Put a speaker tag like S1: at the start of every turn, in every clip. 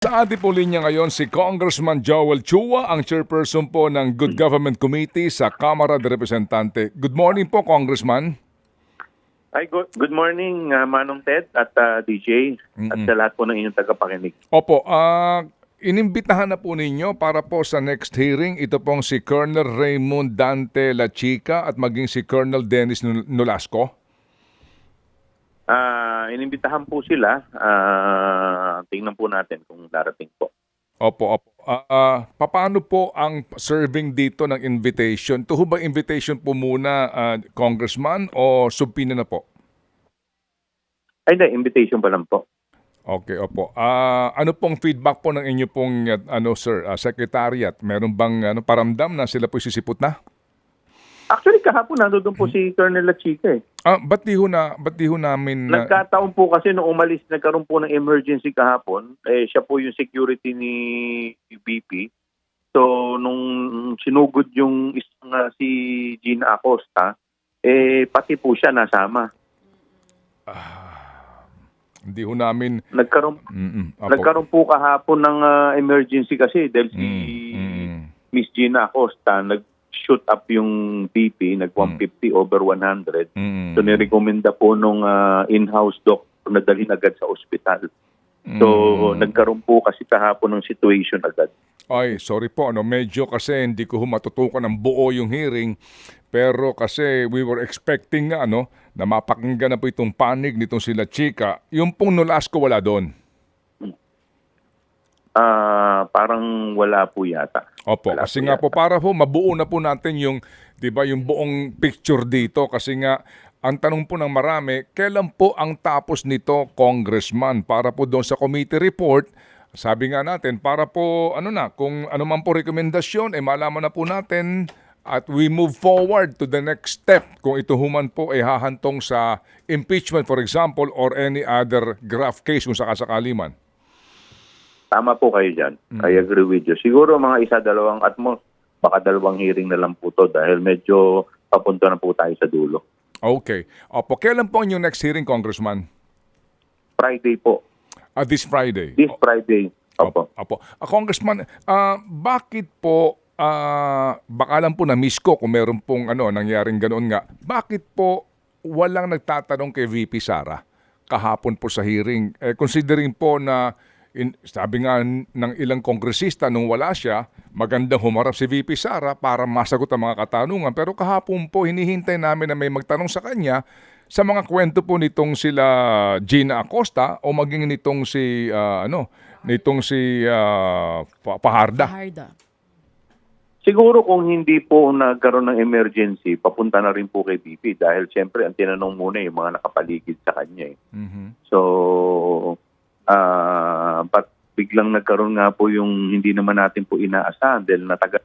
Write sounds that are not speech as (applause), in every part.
S1: Sa ating po linya ngayon si Congressman Joel Chua, ang chairperson po ng Good Government Committee sa Kamara de Representante. Good morning po, Congressman.
S2: Hi, good, good morning, uh, Manong Ted at uh, DJ at sa lahat po ng inyong tagapakinig.
S1: Opo, ah inimbitahan na po ninyo para po sa next hearing ito pong si Colonel Raymond Dante La Chica at maging si Colonel Dennis Nol- Nolasco.
S2: Ah, inimbitahan po sila. Ah, tingnan po natin kung darating po.
S1: Opo, opo. Ah, ah, paano po ang serving dito ng invitation? Ito ba invitation po muna, ah, Congressman, o subpina na po?
S2: Ay, hindi, invitation pa lang po.
S1: Okay, opo. Ah, ano pong feedback po ng inyo pong uh, ano sir, ah, secretariat? Meron bang ano paramdam na sila po sisipot na?
S2: Actually, kahapon nandun po si Colonel La Chica eh.
S1: Ah, ba't di ho na ba't di ho namin na-
S2: Nagkataon po kasi nung umalis, nagkaroon po ng emergency kahapon. Eh, siya po yung security ni BP. So, nung sinugod yung isang ah, si Gina Acosta, eh, pati po siya nasama.
S1: hindi ho namin
S2: Nagkaroon,
S1: mm opo.
S2: Nagkaroon po kahapon ng ah, emergency kasi dahil si
S1: Mm, mm.
S2: Miss Gina Acosta nag-shoot up yung BP, nag-150 over 100.
S1: Mm.
S2: So nirekomenda po nung ah, in-house doctor na dalhin agad sa ospital. So
S1: Mm.
S2: nagkaroon po kasi kahapon ng situation agad.
S1: Ay, sorry po, ano, medyo kasi hindi ko matutukan ng buo yung hearing. Pero kasi we were expecting na, ano, na mapakinggan na po itong panig nitong sila Chika. Yung pong Nolasco wala doon.
S2: Ah, parang wala po yata.
S1: Opo,
S2: Wala
S1: kasi
S2: po
S1: nga
S2: yata.
S1: po para po mabuo na po natin yung 'di ba yung buong picture dito kasi nga ang tanong po ng marami, kailan po ang tapos nito, Congressman? Para po doon sa committee report, sabi nga natin, para po ano na, kung ano man po rekomendasyon, eh malaman na po natin at we move forward to the next step kung ito human po ay hahantong sa impeachment for example or any other graph case kung sakasakali man.
S2: Tama po kayo dyan. I agree with you. Siguro mga isa, dalawang at most, baka dalawang hearing na lang po to dahil medyo papunta na po tayo sa dulo.
S1: Okay. Opo, kailan po ang inyong next hearing, Congressman?
S2: Friday po.
S1: Ah, this Friday.
S2: This Friday. Opo.
S1: Opo. Ah, Congressman, ah, bakit po, ah, baka lang po na-miss ko kung meron pong ano, nangyaring ganoon nga, bakit po walang nagtatanong kay VP Sara kahapon po sa hearing? Eh, considering po na in, sabi nga ng ilang kongresista nung wala siya, magandang humarap si VP Sara para masagot ang mga katanungan. Pero kahapon po, hinihintay namin na may magtanong sa kanya sa mga kwento po nitong sila Gina Acosta o maging nitong si ah, ano nitong si Pa- Paharda.
S3: Harda.
S2: Siguro kung hindi po nagkaroon ng emergency, papunta na rin po kay BP dahil siyempre ang tinanong muna yung mga nakapaligid sa kanya. Eh.
S1: Mhm.
S2: So, ah but biglang nagkaroon nga po yung hindi naman natin po inaasahan dahil natagal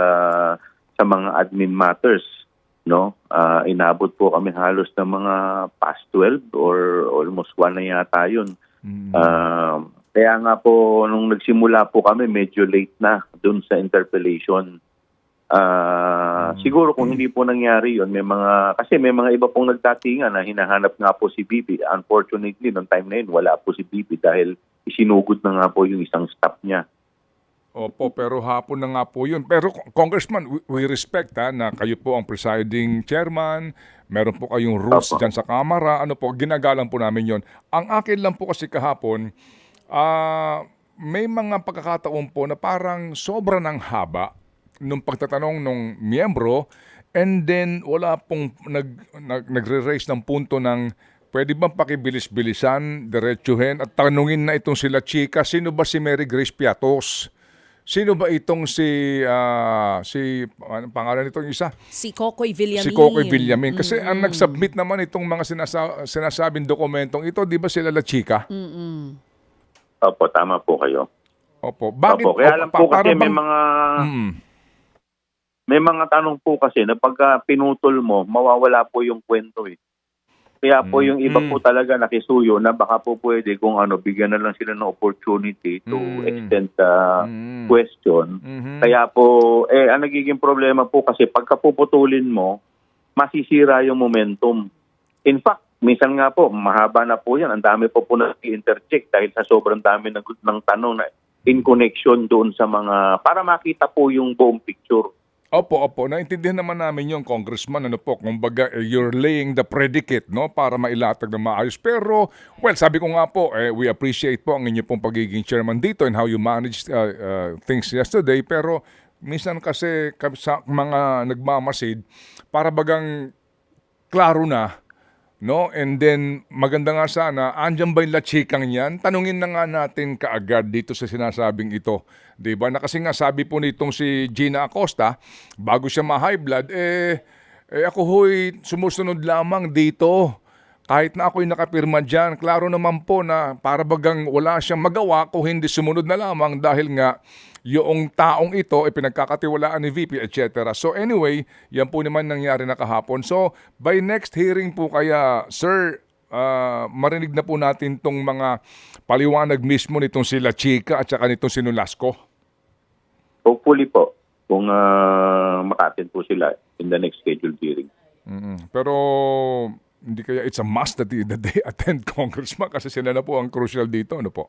S2: ah, sa mga admin matters. No, Ah, inabot po kami halos ng mga past 12 or almost 1 na yata yun.
S1: Mhm.
S2: Ah, kaya nga po, nung nagsimula po kami, medyo late na dun sa interpellation. Ah, Siguro kung hindi po nangyari yon may mga, kasi may mga iba pong nagtatinga na hinahanap nga po si BP. Unfortunately, noong time na yun, wala po si BP dahil isinugod na nga po yung isang staff niya.
S1: Opo, pero hapon na nga po yun. Pero Congressman, we, we respect ha, na kayo po ang presiding chairman, meron po kayong rules
S2: Opo.
S1: dyan sa Kamara, ano po, ginagalang po namin yon. Ang akin lang po kasi kahapon, ah may mga pagkakataon po na parang sobra ng haba nung pagtatanong ng miyembro and then wala pong nag, nag, nagre-raise ng punto ng pwede bang pakibilis-bilisan, diretsuhin at tanungin na itong sila chika, sino ba si Mary Grace Piatos? Sino ba itong si ah, si ano pangalan nitong isa?
S3: Si Kokoy Villamin.
S1: Si Coco Villamin. Kasi ang nag-submit naman itong mga sinasa- sinasabing dokumentong ito, di ba sila la chika?
S3: Mm-mm.
S2: Opo, tama po kayo.
S1: Opo. Bakit
S2: Opo, kaya
S1: pa-
S2: po kasi may mga
S1: Mm.
S2: May mga tanong po kasi na pagka pinutol mo, mawawala po yung kwento eh. Kaya po
S1: Mm.
S2: yung iba
S1: Mm.
S2: po talaga nakisuyo na baka po pwede kung ano, bigyan na lang sila ng opportunity to
S1: Mm.
S2: extend the
S1: Mm.
S2: question.
S1: Mhm.
S2: Kaya po, eh, ang nagiging problema po kasi pagka puputulin mo, masisira yung momentum. In fact, minsan nga po, mahaba na po yan. Ang dami po po na interject dahil sa sobrang dami ng, ng tanong na in connection doon sa mga, para makita po yung buong picture.
S1: Opo, opo. Naintindihan naman namin yung congressman. Ano po, kumbaga, eh, you're laying the predicate, no? Para mailatag na maayos. Pero, well, sabi ko nga po, eh, we appreciate po ang inyo pong pagiging chairman dito and how you managed uh, uh, things yesterday. Pero, minsan kasi sa mga nagmamasid, para bagang klaro na, no? And then, maganda nga sana, andyan ba yung lachikang yan? Tanungin na nga natin kaagad dito sa sinasabing ito. Di ba? Na kasi nga sabi po nitong si Gina Acosta, bago siya ma-high blood, eh, eh ako ho'y sumusunod lamang dito. Kahit na ako'y nakapirma dyan, klaro naman po na para bagang wala siyang magawa kung hindi sumunod na lamang dahil nga yung taong ito ay pinagkakatiwalaan ni VP, etc. So anyway, yan po naman nangyari na kahapon. So by next hearing po kaya, sir, ah, marinig na po natin tong mga paliwanag mismo nitong sila Chika at saka nitong si Nolasco.
S2: Hopefully po, kung uh, makatin po sila in the next scheduled hearing.
S1: Mm-mm. Pero hindi kaya it's a must that, they- that (laughs) they attend congressman kasi sila na po ang crucial dito, ano po?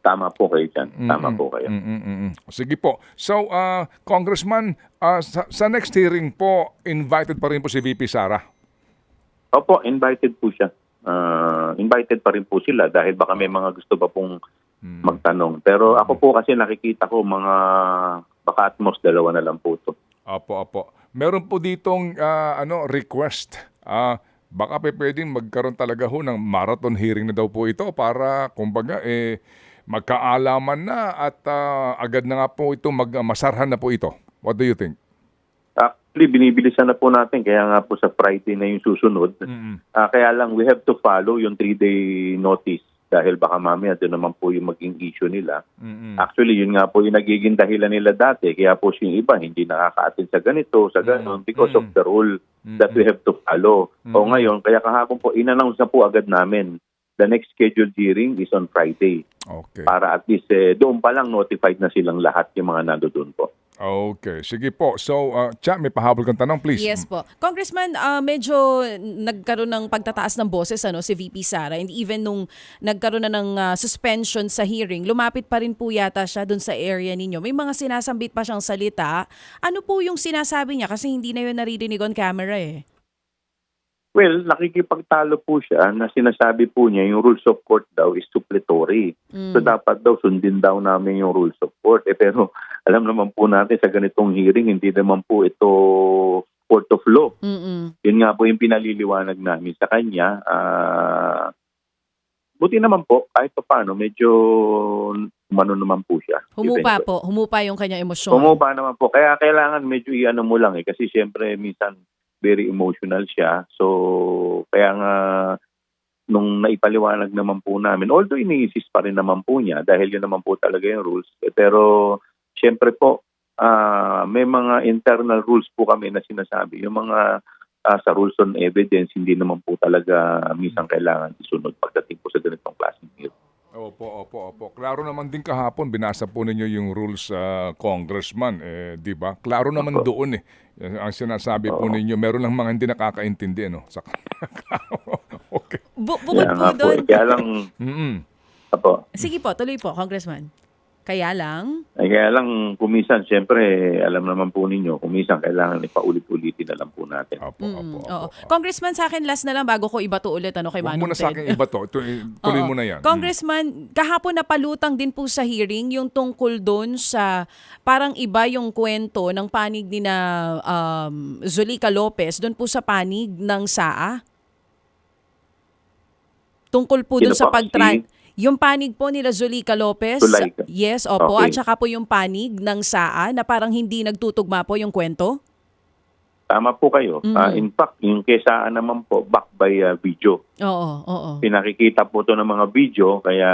S2: Tama po kayo dyan. Tama po kayo.
S1: Mm-mm-mm. Sige po. So, ah, Congressman, ah, sa, sa next hearing po, invited pa rin po si VP Sara.
S2: Opo, invited po siya. Ah, invited pa rin po sila dahil baka may mga gusto pa pong magtanong. Pero ako po kasi nakikita ko mga baka at most dalawa na lang po to.
S1: Apo, apo. Meron po ditong ah, ano request. Ah, baka pwedeng magkaroon talaga ho ng marathon hearing na daw po ito para kumbaga eh magkaalaman na at ah, agad na nga po ito mag masarhan na po ito. What do you think?
S2: Actually, binibilisan na po natin. Kaya nga po sa Friday na yung susunod.
S1: Mm-mm.
S2: Ah, kaya lang, we have to follow yung three-day notice dahil baka mamaya doon naman po yung maging issue nila.
S1: Mm-mm.
S2: Actually, yun nga po yung nagiging dahilan nila dati. Kaya po yung iba hindi nakaka-attend sa ganito, sa ganon, because of the rule that we have to follow. O ngayon, kaya kahapon po, in-announce na po agad namin the next scheduled hearing is on Friday.
S1: Okay.
S2: Para at least eh, doon pa lang notified na silang lahat yung mga nandoon po.
S1: Okay, sige po. So, uh, Cha, may pahabol kang tanong, please.
S3: Yes po. Congressman, ah, medyo nagkaroon ng pagtataas ng boses ano si VP Sara and even nung nagkaroon na ng ah, suspension sa hearing, lumapit pa rin po yata siya dun sa area ninyo. May mga sinasambit pa siyang salita. Ano po yung sinasabi niya kasi hindi na yun naririnig on camera eh.
S2: Well, nakikipagtalo po siya na sinasabi po niya yung rules of court daw is suppletory. So dapat daw sundin daw namin yung rules of court. Eh pero (laughs) alam naman po natin sa ganitong hearing, hindi naman po ito court of law.
S3: Mm-mm.
S2: Yun nga po yung pinaliliwanag namin sa kanya. Ah, buti naman po, kahit pa paano, medyo umano naman po siya.
S3: Humupa
S2: Eventually.
S3: po, humupa yung kanyang emosyon.
S2: Humupa naman po. Kaya kailangan medyo i-ano mo lang eh. Kasi siyempre minsan very emotional siya. So, kaya nga nung naipaliwanag naman po namin, although iniisis pa rin naman po niya dahil yun naman po talaga yung rules. Eh, pero siyempre po, ah, may mga internal rules po kami na sinasabi. Yung mga ah, sa rules on evidence, hindi naman po talaga minsan kailangan isunod pagdating po sa ganitong klaseng hearing.
S1: Opo, opo, opo. Klaro naman din kahapon, binasa po ninyo yung rules sa congressman, eh, di ba? Klaro naman doon eh. Yan Ang sinasabi po ninyo, meron lang mga hindi nakakaintindi, ano? Sa (laughs) okay.
S3: Bu- bukod
S2: Kaya
S3: po
S2: nga po,
S3: doon.
S2: eh, kaya lang,
S1: Mm-mm.
S2: apo,
S3: Sige po, tuloy po, Congressman. Kaya lang,
S2: Ay, kaya lang, kumisan, siyempre, alam naman po ninyo, kumisan, kailangan ipaulit-ulitin na lang po natin.
S1: Opo, opo,
S3: mm,
S1: opo.
S3: oo. Congressman, sa akin last na lang bago ko iba to ulit ano kay
S1: Huwag mo
S3: Manong
S1: na sa akin iba to. Ito, eh, tuloy mo na yan.
S3: Congressman, kahapon napalutang din po sa hearing yung tungkol doon sa parang iba yung kwento ng panig ni na um, Zulica Lopez doon po sa panig ng SAA. Tungkol po doon
S2: Sino
S3: sa
S2: po?
S3: pagtra...
S2: Si-
S3: Yung panig po nila Zulica Lopez.
S2: Zulica.
S3: Yes, opo.
S2: Okay.
S3: At saka po yung panig ng SAA na parang hindi nagtutugma po yung kwento.
S2: Tama po kayo.
S3: Mhm.
S2: Ah, in fact, yung kesaan naman po, back by ah, video.
S3: Oo, oo.
S2: Pinakikita po to ng mga video, kaya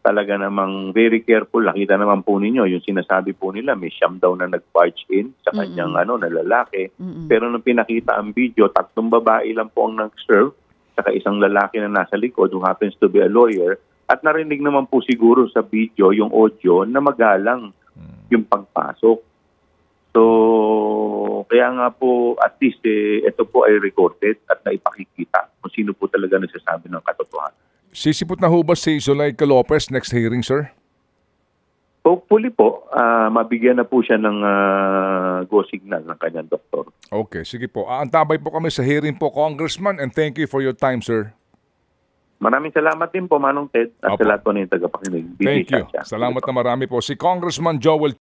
S2: talaga namang very careful. Nakita naman po ninyo, yung sinasabi po nila, may siyam daw na nag-barge in sa kanyang ano, na lalaki.
S3: Mm-mm.
S2: Pero nung pinakita ang video, tatlong babae lang po ang nag-serve, saka isang lalaki na nasa likod who happens to be a lawyer. At narinig naman po siguro sa video, yung audio, na magalang yung pagpasok. So, Kaya nga po, at least, eh, ito po ay recorded at naipakikita kung sino po talaga nagsasabi ng katotohanan.
S1: Sisipot na ho ba si Zuleika Lopez next hearing, sir?
S2: Hopefully po, ah, mabigyan na po siya ng ah, go signal ng kanyang doktor.
S1: Okay, sige po. Aantabay po kami sa hearing po, Congressman, and thank you for your time, sir.
S2: Maraming salamat din po, Manong Ted, at
S1: Opo.
S2: sa lahat po ng tagapakinig.
S1: Thank you.
S2: siya.
S1: Salamat na marami po. Si Congressman Joel